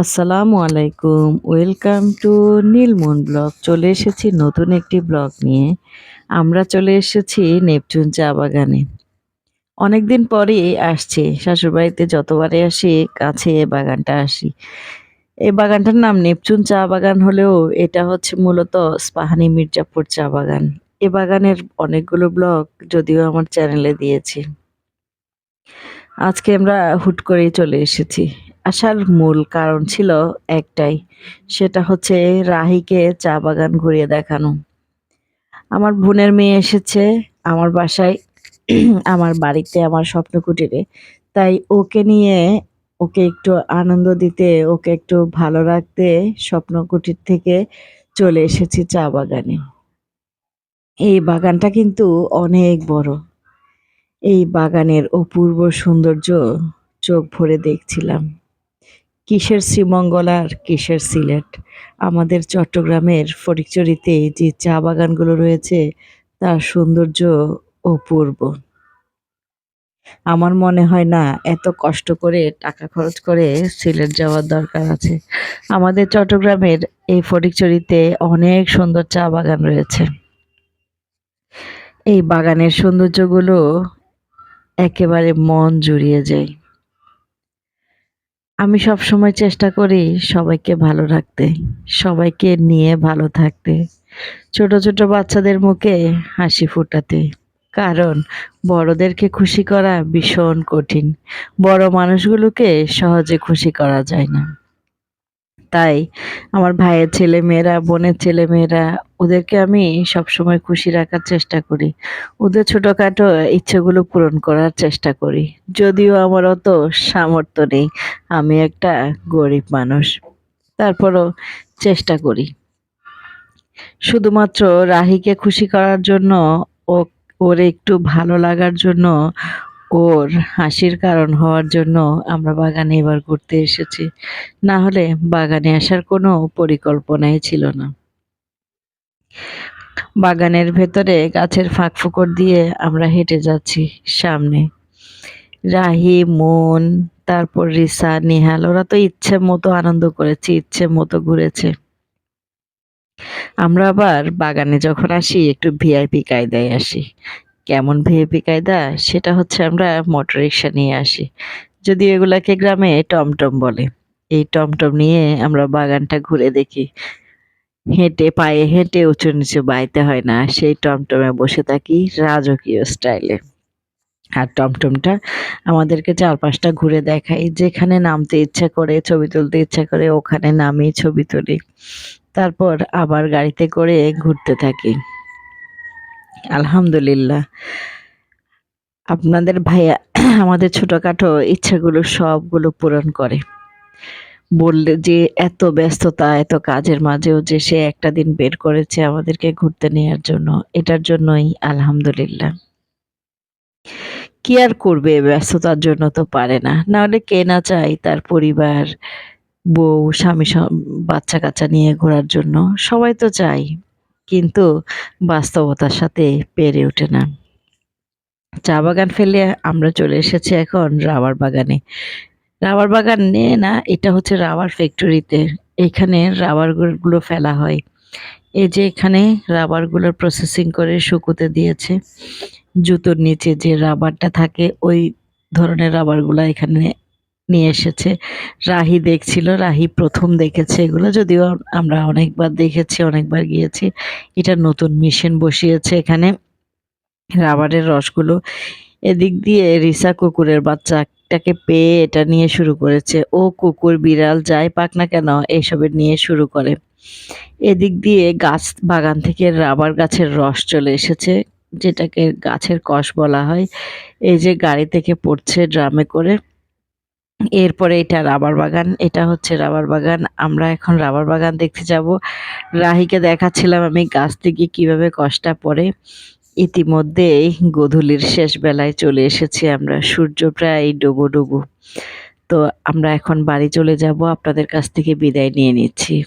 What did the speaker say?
আসসালামু আলাইকুম। Welcome to Neelmon blog. চলে এসেছি নতুন একটি ব্লগ নিয়ে। আমরা চলে এসেছি নেপচুন চা বাগানে। অনেকদিন পরেই আসছি। শ্বশুরবাড়িতে যতবারে আসি, কাছে বাগানটা আসি। এই বাগানটার নাম নেপচুন চা বাগান হলেও এটা হচ্ছে মূলত স্পাহানি মির্জাপুর চা বাগান। এ বাগানের অনেকগুলো ব্লগ যদিও আমার চ্যানেলে দিয়েছি। আজকে আমরা হুট করেই চলে এসেছি। আসার মূল কারণ ছিল একটাই, সেটা হচ্ছে রাহিকে চা বাগান ঘুরিয়ে দেখানো। আমার বোনের মেয়ে এসেছে আমার বাসায়, আমার বাড়িতে আমার স্বপ্ন কুটিরে তাই ওকে নিয়ে ওকে একটু আনন্দ দিতে, ওকে একটু ভালো রাখতে স্বপ্ন কুটির থেকে চলে এসেছি চা বাগানে। এই বাগানটা কিন্তু অনেক বড়। এই বাগানের অপূর্ব সৌন্দর্য চোখ ভরে দেখছিলাম। কিসের শ্রীমঙ্গল আর কিসের সিলেট? আমাদের চট্টগ্রামের ফটিকচুরিতে যে চা বাগানগুলো রয়েছে, তার সৌন্দর্য অপূর্ব। আমার মনে হয় না, এত কষ্ট করে টাকা খরচ করে সিলেট যাওয়ার দরকার আছে। আমাদের চট্টগ্রামের এই ফটিকচুরিতে অনেক সুন্দর চা বাগান রয়েছে। এই বাগানের সৌন্দর্যগুলো একেবারে মন জুড়িয়ে যায়। আমি সব সময় চেষ্টা করি সবাইকে ভালো রাখতে, সবাইকে নিয়ে ভালো থাকতে, ছোট ছোট বাচ্চাদের মুখে হাসি ফোটাতে। কারণ বড়দেরকে খুশি করা ভীষণ কঠিন, বড় মানুষগুলোকে সহজে খুশি করা যায় না। তাই আমার ভাইয়ের ছেলে মেয়েরা, বোনের ছেলে মেয়েরা, ওদেরকে আমি সবসময় খুশি রাখার চেষ্টা করি। ওদের ছোটোখাটো ইচ্ছেগুলো পূরণ করার চেষ্টা করি। যদিও আমার অত সামর্থ্য নেই। আমি একটা গরিব মানুষ। তারপরও চেষ্টা করি। শুধুমাত্র রাহিকে খুশি করার জন্য ও, ওর একটু ভালো লাগার জন্য ওর হাসির কারণ হওয়ার জন্য আমরা বাগানে এবার ঘুরতে এসেছি। না হলে বাগানে আসার কোনো পরিকল্পনাই ছিল না। বাগানের ভেতরে গাছের ফাঁক ফুকর দিয়ে আমরা হেঁটে যাচ্ছি সামনে। রাহি, মন, তারপর রিসা, নিহাল, ওরা তো ইচ্ছে মতো আনন্দ করেছে, ইচ্ছে মতো ঘুরেছে। আমরা আবার বাগানে যখন আসি, একটু ভিআইপি কায়দায় আসি। কেমন ভিআইপি কায়দা, সেটা হচ্ছে আমরা মোটর রিক্সা নিয়ে আসি। যদি এগুলাকে গ্রামে টমটম বলে। এই টমটম নিয়ে আমরা বাগানটা ঘুরে দেখি। হেঁটে পায়ে হেঁটে উঁচু নিচু বাইতে হয় না, সেই টমটমে বসে থাকি রাজকীয় স্টাইলে। আর টমটমটা আমাদেরকে চারপাশটা ঘুরে দেখাই যেখানে নামতে ইচ্ছা করে, ছবি তুলতে ইচ্ছা করে, ওখানে নামি ছবি তুলি। তারপর আবার গাড়িতে করে ঘুরতে থাকি। আলহামদুলিল্লাহ। আপনাদের ভাইয়া আমাদের ছোটোখাটো ইচ্ছাগুলো সবগুলো পূরণ করে। বললে যে এত ব্যস্ততা, এত কাজের মাঝেও যে সে একটা দিন বের করেছে আমাদেরকে ঘুরতে নেওয়ার জন্য, এটার জন্যই আলহামদুলিল্লাহ। কি আর করবে, ব্যস্ততার জন্য তো পারে না। নাহলে কে না চাই তার পরিবার, বউ, স্বামী বাচ্চা কাচ্চা নিয়ে ঘোরার জন্য। সবাই তো চাই কিন্তু বাস্তবতার সাথে পেরে ওঠে না। চা বাগান ফেলে আমরা চলে এসেছি এখন রাবার বাগানে। রাবার বাগানে না এটা হচ্ছে রাবার ফ্যাক্টরিতে এখানে রাবারগুলো ফেলা হয়। এই যে এখানে রাবারগুলোর প্রসেসিং করে শুকোতে দিয়েছে। জুতোর নিচে যে রাবারটা থাকে, ওই ধরনের রাবারগুলো এখানে নিয়ে এসেছে। রাহি দেখছিল, রাহি প্রথম দেখেছে এগুলো, যদিও আমরা অনেকবার দেখেছি, অনেকবার গিয়েছি। এটা নতুন মেশিন বসিয়েছে এখানে। রাবারের রসগুলো এদিক দিয়ে রিসা কুকুরের বাচ্চাটাকে পেয়ে এটা নিয়ে শুরু করেছে। ও কুকুর, বিড়াল, যাই পাক না কেন এইসবের নিয়ে শুরু করে। এদিক দিয়ে গাছ, বাগান থেকে রাবার গাছের রস চলে এসেছে, যেটাকে গাছের কষ বলা হয়। এই যে গাড়ি থেকে পড়ছে ড্রামে করে। এরপরে এটা রাবার বাগান, এটা হচ্ছে রাবার বাগান। আমরা এখন রাবার বাগান দেখতে যাব। রাহিকে দেখাচ্ছিলাম আমি গাছ থেকে কীভাবে কষ্টা পড়ে। ইতিমধ্যেই গধূলির শেষ বেলায় চলে এসেছি আমরা, সূর্য প্রায় ডুবো ডুবো। তো আমরা এখন বাড়ি চলে যাব, আপনাদের কাছ থেকে বিদায় নিয়ে নিচ্ছি।